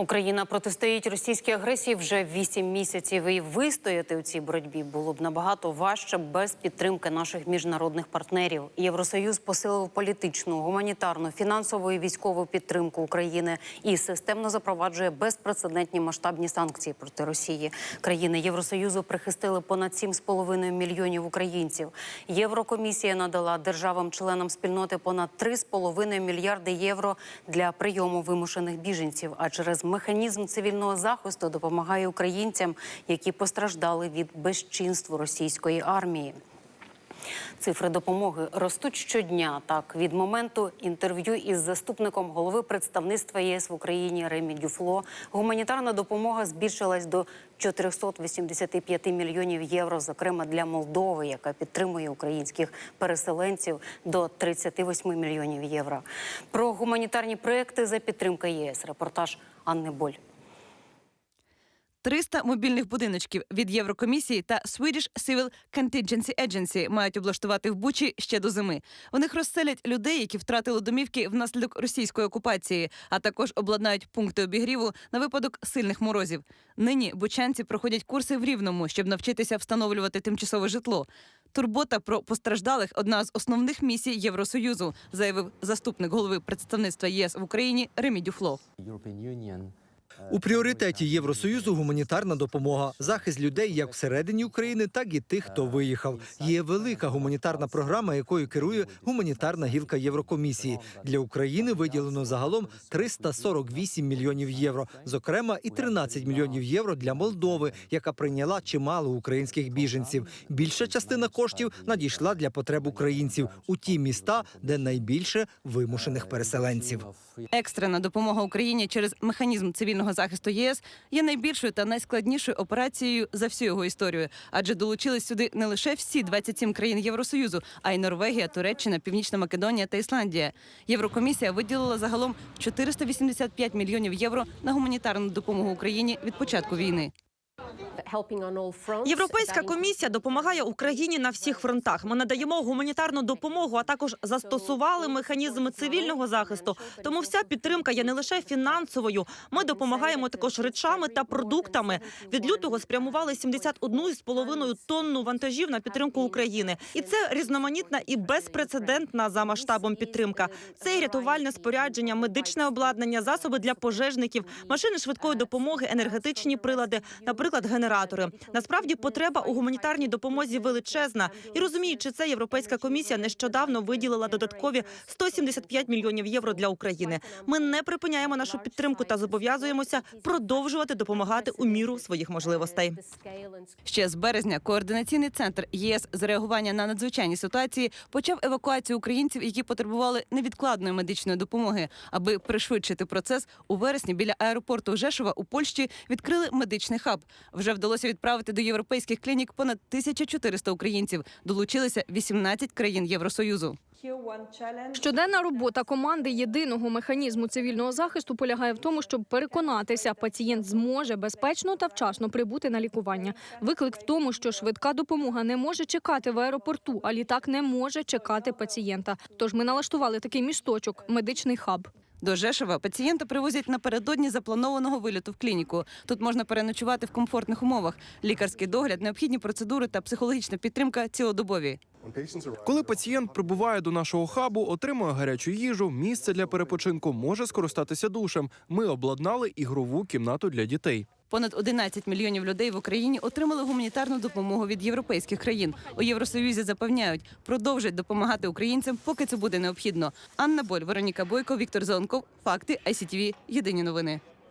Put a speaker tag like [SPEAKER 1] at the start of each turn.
[SPEAKER 1] Україна протистоїть російській агресії вже вісім місяців. І вистояти у цій боротьбі було б набагато важче без підтримки наших міжнародних партнерів. Євросоюз посилив політичну, гуманітарну, фінансову і військову підтримку України і системно запроваджує безпрецедентні масштабні санкції проти Росії. Країни Євросоюзу прихистили понад 7,5 мільйонів українців. Єврокомісія надала державам-членам спільноти понад 3,5 мільярди євро для прийому вимушених біженців. А через механізм цивільного захисту допомагає українцям, які постраждали від безчинств російської армії. Цифри допомоги ростуть щодня. Так, від моменту інтерв'ю із заступником голови представництва ЄС в Україні Ремі Дюфло гуманітарна допомога збільшилась до 485 мільйонів євро, зокрема для Молдови, яка підтримує українських переселенців до 38 мільйонів євро. Про гуманітарні проекти за підтримки ЄС. Репортаж Анни Боль.
[SPEAKER 2] 300 мобільних будиночків від Єврокомісії та Swedish Civil Contingency Agency мають облаштувати в Бучі ще до зими. В них розселять людей, які втратили домівки внаслідок російської окупації, а також обладнають пункти обігріву на випадок сильних морозів. Нині бучанці проходять курси в Рівному, щоб навчитися встановлювати тимчасове житло. Турбота про постраждалих одна з основних місій Євросоюзу, заявив заступник голови представництва ЄС в Україні Ремі Дюфло.
[SPEAKER 3] У пріоритеті Євросоюзу гуманітарна допомога, захист людей як всередині України, так і тих, хто виїхав. Є велика гуманітарна програма, якою керує гуманітарна гілка Єврокомісії. Для України виділено загалом 348 мільйонів євро, зокрема і 13 мільйонів євро для Молдови, яка прийняла чимало українських біженців. Більша частина коштів надійшла для потреб українців у ті міста, де найбільше вимушених переселенців.
[SPEAKER 2] Екстрена допомога Україні через механізм цивільного захисту ЄС є найбільшою та найскладнішою операцією за всю його історію, адже долучились сюди не лише всі 27 країн Євросоюзу, а й Норвегія, Туреччина, Північна Македонія та Ісландія. Єврокомісія виділила загалом 485 мільйонів євро на гуманітарну допомогу Україні від початку війни.
[SPEAKER 4] Європейська комісія допомагає Україні на всіх фронтах. Ми надаємо гуманітарну допомогу, а також застосували механізми цивільного захисту. Тому вся підтримка є не лише фінансовою. Ми допомагаємо також речами та продуктами. Від лютого спрямували 71,5 тонну вантажів на підтримку України, і це різноманітна і безпрецедентна за масштабом підтримка. Це і рятувальне спорядження, медичне обладнання, засоби для пожежників, машини швидкої допомоги, енергетичні прилади, наприклад, генератори. Насправді потреба у гуманітарній допомозі величезна. І розуміючи це, Європейська комісія нещодавно виділила додаткові 175 мільйонів євро для України. Ми не припиняємо нашу підтримку та зобов'язуємося продовжувати допомагати у міру своїх можливостей.
[SPEAKER 2] Ще з березня координаційний центр ЄС з реагування на надзвичайні ситуації почав евакуацію українців, які потребували невідкладної медичної допомоги. Аби пришвидшити процес, у вересні біля аеропорту Жешова у Польщі відкрили медичний хаб. Вже вдалося відправити до європейських клінік понад 1400 українців. Долучилися 18 країн Євросоюзу.
[SPEAKER 5] Щоденна робота команди єдиного механізму цивільного захисту полягає в тому, щоб переконатися, пацієнт зможе безпечно та вчасно прибути на лікування. Виклик в тому, що швидка допомога не може чекати в аеропорту, а літак не може чекати пацієнта. Тож ми налаштували такий місточок медичний хаб.
[SPEAKER 2] До Жешева пацієнта привозять напередодні запланованого виліту в клініку. Тут можна переночувати в комфортних умовах. Лікарський догляд, необхідні процедури та психологічна підтримка цілодобові.
[SPEAKER 6] Коли пацієнт прибуває до нашого хабу, отримує гарячу їжу, місце для перепочинку, може скористатися душем. Ми обладнали ігрову кімнату для дітей.
[SPEAKER 2] Понад 11 мільйонів людей в Україні отримали гуманітарну допомогу від європейських країн. У Євросоюзі запевняють, продовжать допомагати українцям, поки це буде необхідно. Анна Боль, Вероніка Бойко, Віктор Зонков, Факти ICTV. Єдині новини.